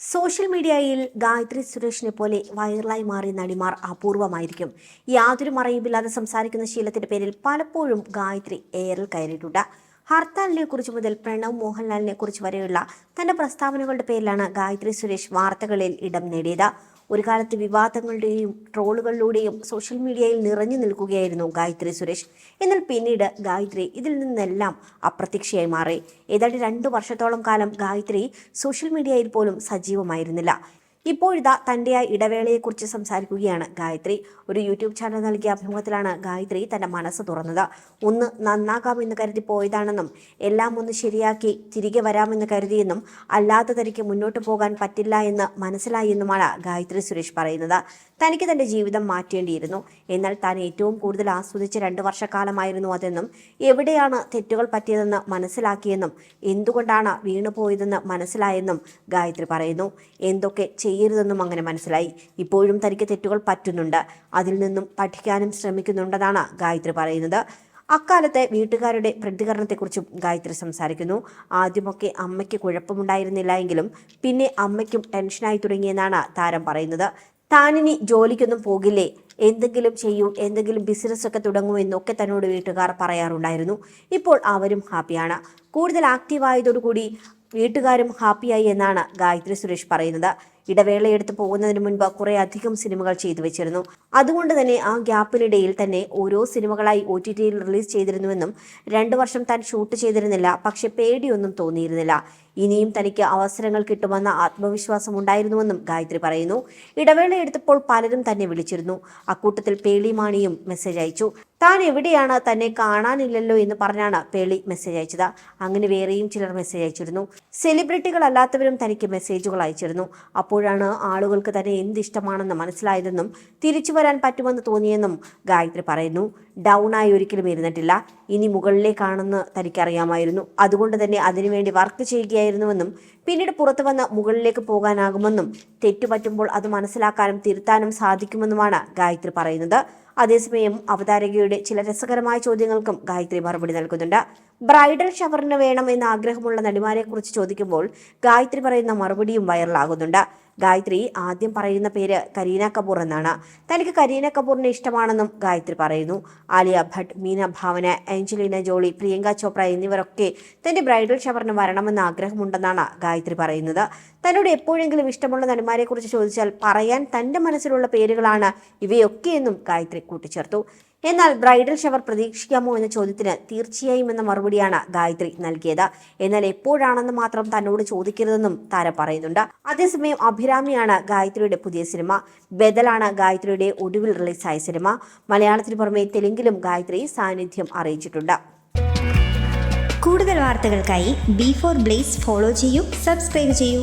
Social മീഡിയയിൽ ഗായത്രി സുരേഷിനെ പോലെ വൈറലായി മാറിയ നടിമാർ അപൂർവമായിരിക്കും. യാതൊരു മറയുമില്ലാതെ സംസാരിക്കുന്ന ശീലത്തിന്റെ പേരിൽ പലപ്പോഴും ഗായത്രി ഏറിൽ കയറിയിട്ടുണ്ട്. ഹർത്താലിനെ കുറിച്ച് മുതൽ പ്രണവ് മോഹൻലാലിനെ കുറിച്ച് വരെയുള്ള തന്റെ പ്രസ്താവനകളുടെ പേരിലാണ് ഗായത്രി സുരേഷ് വാർത്തകളിൽ ഇടം നേടിയത്. ഒരു കാലത്ത് വിവാദങ്ങളുടെയും ട്രോളുകളിലൂടെയും സോഷ്യൽ മീഡിയയിൽ നിറഞ്ഞു നിൽക്കുകയായിരുന്നു ഗായത്രി സുരേഷ്. എന്നാൽ പിന്നീട് ഗായത്രി ഇതിൽ നിന്നെല്ലാം അപ്രത്യക്ഷയായി മാറി. ഏതാണ്ട് രണ്ടു വർഷത്തോളം കാലം ഗായത്രി സോഷ്യൽ മീഡിയയിൽ പോലും സജീവമായിരുന്നില്ല. ഇപ്പോഴിതാ തന്റെ ആ ഇടവേളയെക്കുറിച്ച് സംസാരിക്കുകയാണ് ഗായത്രി. ഒരു യൂട്യൂബ് ചാനൽ നൽകിയ അഭിമുഖത്തിലാണ് ഗായത്രി തന്റെ മനസ്സ് തുറന്നത്. ഒന്ന് നന്നാകാമെന്ന് കരുതി പോയതാണെന്നും എല്ലാം ഒന്ന് ശരിയാക്കി തിരികെ വരാമെന്ന് കരുതിയെന്നും അല്ലാത്ത മുന്നോട്ട് പോകാൻ പറ്റില്ല എന്ന് മനസ്സിലായി എന്നുമാണ് ഗായത്രി സുരേഷ് പറയുന്നത്. തനിക്ക് തന്റെ ജീവിതം മാറ്റേണ്ടിയിരുന്നു. എന്നാൽ താൻ ഏറ്റവും കൂടുതൽ ആസ്വദിച്ച രണ്ട് വർഷക്കാലമായിരുന്നു അതെന്നും എവിടെയാണ് തെറ്റുകൾ പറ്റിയതെന്ന് മനസ്സിലാക്കിയെന്നും എന്തുകൊണ്ടാണ് വീണുപോയതെന്ന് മനസ്സിലായെന്നും ഗായത്രി പറയുന്നു. എന്തൊക്കെ ചെയ്യരുതെന്നും അങ്ങനെ മനസ്സിലായി. ഇപ്പോഴും തനിക്ക് തെറ്റുകൾ പറ്റുന്നുണ്ട്. അതിൽ നിന്നും പഠിക്കാനും ശ്രമിക്കുന്നുണ്ടെന്നാണ് ഗായത്രി പറയുന്നത്. അക്കാലത്തെ വീട്ടുകാരുടെ പ്രതികരണത്തെക്കുറിച്ചും ഗായത്രി സംസാരിക്കുന്നു. ആദ്യമൊക്കെ അമ്മയ്ക്ക് കുഴപ്പമുണ്ടായിരുന്നില്ല എങ്കിലും പിന്നെ അമ്മയ്ക്കും ടെൻഷനായി തുടങ്ങിയെന്നാണ് താരം പറയുന്നത്. താനിനി ജോലിക്കൊന്നും പോകില്ലേ? എന്തെങ്കിലും ചെയ്യും എന്തെങ്കിലും ബിസിനസ് ഒക്കെ തുടങ്ങൂ എന്നൊക്കെ തന്നോട് വീട്ടുകാർ പറയാറുണ്ടായിരുന്നു. ഇപ്പോൾ അവരും ഹാപ്പിയാണ് കൂടുതൽ ആക്റ്റീവായതോടുകൂടി വീട്ടുകാരും ഹാപ്പിയായി എന്നാണ് ഗായത്രി സുരേഷ് പറയുന്നത്. ഇടവേളയെടുത്ത് പോകുന്നതിന് മുൻപ് കുറെ അധികം സിനിമകൾ ചെയ്തു വെച്ചിരുന്നു. അതുകൊണ്ട് തന്നെ ആ ഗ്യാപ്പിനിടയിൽ തന്നെ ഓരോ സിനിമകളായി ഒ ടി ടിയിൽ റിലീസ് ചെയ്തിരുന്നുവെന്നും രണ്ടു വർഷം താൻ ഷൂട്ട് ചെയ്തിരുന്നില്ല പക്ഷെ പേടിയൊന്നും തോന്നിയിരുന്നില്ല. ഇനിയും തനിക്ക് അവസരങ്ങൾ കിട്ടുമെന്ന ആത്മവിശ്വാസം ഉണ്ടായിരുന്നുവെന്നും ഗായത്രി പറയുന്നു. ഇടവേള എടുത്തപ്പോൾ പലരും തന്നെ വിളിച്ചിരുന്നു. അക്കൂട്ടത്തിൽ പേളിമാണിയും മെസ്സേജ് അയച്ചു. താൻ എവിടെയാണ് തന്നെ കാണാനില്ലല്ലോ എന്ന് പറഞ്ഞാണ് പേളി മെസ്സേജ് അയച്ചത്. അങ്ങനെ വേറെയും ചിലർ മെസ്സേജ് അയച്ചിരുന്നു. സെലിബ്രിറ്റികൾ അല്ലാത്തവരും തനിക്ക് മെസ്സേജുകൾ അയച്ചിരുന്നു. അപ്പോഴാണ് ആളുകൾക്ക് തന്നെ എന്തിഷ്ടമാണെന്ന് മനസ്സിലായതെന്നും തിരിച്ചു വരാൻ പറ്റുമെന്ന് തോന്നിയെന്നും ഗായത്രി പറയുന്നു. ഡൗൺ ആയി ഒരിക്കലും ഇരുന്നിട്ടില്ല ഇനി മുകളിലേക്കാണെന്ന് തനിക്കറിയാമായിരുന്നു അതുകൊണ്ട് തന്നെ അതിനുവേണ്ടി വർക്ക് ചെയ്യുകയായിരുന്നുവെന്നും പിന്നീട് പുറത്തു വന്ന് മുകളിലേക്ക് പോകാനാകുമെന്നും തെറ്റുപറ്റുമ്പോൾ അത് മനസ്സിലാക്കാനും തിരുത്താനും സാധിക്കുമെന്നുമാണ് ഗായത്രി പറയുന്നത്. അതേസമയം അവതാരകയുടെ ചില രസകരമായ ചോദ്യങ്ങൾക്കും ഗായത്രി മറുപടി നൽകുന്നുണ്ട്. ബ്രൈഡൽ ഷവറിന് വേണം എന്ന ആഗ്രഹമുള്ള നടിമാരെ കുറിച്ച് ചോദിക്കുമ്പോൾ ഗായത്രി പറയുന്ന മറുപടിയും വൈറലാകുന്നുണ്ട് ഗായത്രി ആദ്യം പറയുന്ന പേര് കരീന കപൂർ എന്നാണ്. തനിക്ക് കരീന കപൂറിനെ ഇഷ്ടമാണെന്നും ഗായത്രി പറയുന്നു. ആലിയ ഭട്ട് മീന ഭാവന ആഞ്ചലീന ജോളി പ്രിയങ്ക ചോപ്ര എന്നിവരൊക്കെ തന്റെ ബ്രൈഡൽ ഷവറിന് വരണമെന്ന് ആഗ്രഹമുണ്ടെന്നാണ് ഗായത്രി പറയുന്നത്. തന്നോട് എപ്പോഴെങ്കിലും ഇഷ്ടമുള്ള നടിമാരെക്കുറിച്ച് ചോദിച്ചാൽ പറയാൻ തന്റെ മനസ്സിലുള്ള പേരുകളാണ് ഇവയൊക്കെയെന്നും ഗായത്രി കൂട്ടിച്ചേർത്തു. എന്നാൽ ബ്രൈഡൽ ഷവർ പ്രതീക്ഷിക്കാമോ എന്ന ചോദ്യത്തിന് തീർച്ചയായും എന്ന മറുപടിയാണ് ഗായത്രി നൽകിയത്. എന്നാൽ എപ്പോഴാണെന്ന് മാത്രം തന്നോട് ചോദിക്കരുതെന്നും താരം പറയുന്നുണ്ട്. അതേസമയം അഭിരാമിയാണ് ഗായത്രിയുടെ പുതിയ സിനിമ. ബദലാണ് ഗായത്രിയുടെ ഒടുവിൽ റിലീസായ സിനിമ. മലയാളത്തിന് പുറമെ തെലുങ്കിലും ഗായത്രി സാന്നിധ്യം അറിയിച്ചിട്ടുണ്ട്. കൂടുതൽ വാർത്തകൾക്കായി ബി ഫോർ ബ്ലേസ് ഫോളോ ചെയ്യൂ സബ്സ്ക്രൈബ് ചെയ്യൂ.